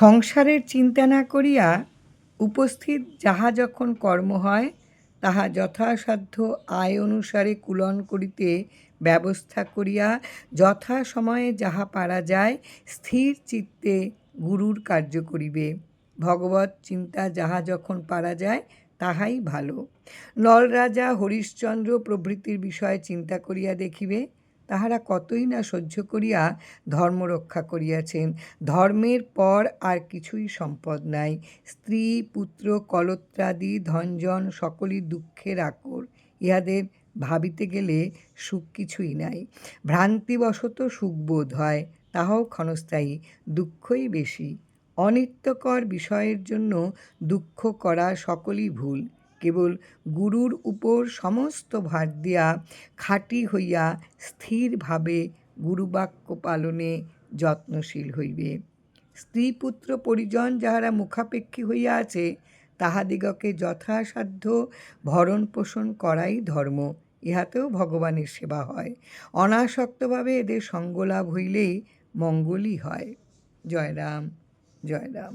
সংসারের চিন্তা না করিয়া উপস্থিত যাহা যখন কর্ম হয়, তাহা যথাসাধ্য আয় অনুসারে কুলন করিতে ব্যবস্থা করিয়া যথা সময়ে যাহা পারা যায়, স্থির চিত্তে গুরুর কার্য করিবে। ভগবত চিন্তা যাহা যখন পারা যায়, তাহাই ভালো। নলরাজা হরিশ্চন্দ্র প্রভৃতির বিষয়ে চিন্তা করিয়া দেখিবে তাহারা কতই না সহ্য করিয়া ধর্ম রক্ষা করিয়াছেন। ধর্মের পর আর কিছুই সম্পদ নাই। স্ত্রী, পুত্র, কলত্রাদি, ধনজন সকলই দুঃখের আকর। ইহাদের ভাবিতে গেলে সুখ কিছুই নাই। ভ্রান্তিবশত সুখবোধ হয়, তাহাও ক্ষণস্থায়ী, দুঃখই বেশি। অনিত্যকর বিষয়ের জন্য দুঃখ করা সকলই ভুল। কেবল গুরুর উপর সমস্ত ভার দিয়া খাঁটি হইয়া স্থিরভাবে গুরুবাক্য পালনে যত্নশীল হইবে। স্ত্রী পুত্র পরিজন যাহারা মুখাপেক্ষী হইয়া আছে, তাহাদিগকে যথাসাধ্য ভরণ পোষণ করাই ধর্ম, ইহাতেও ভগবানের সেবা হয়। অনাসক্তভাবে এদের সঙ্গলাভ হইলেই মঙ্গলই হয়। জয় রাম জয় রাম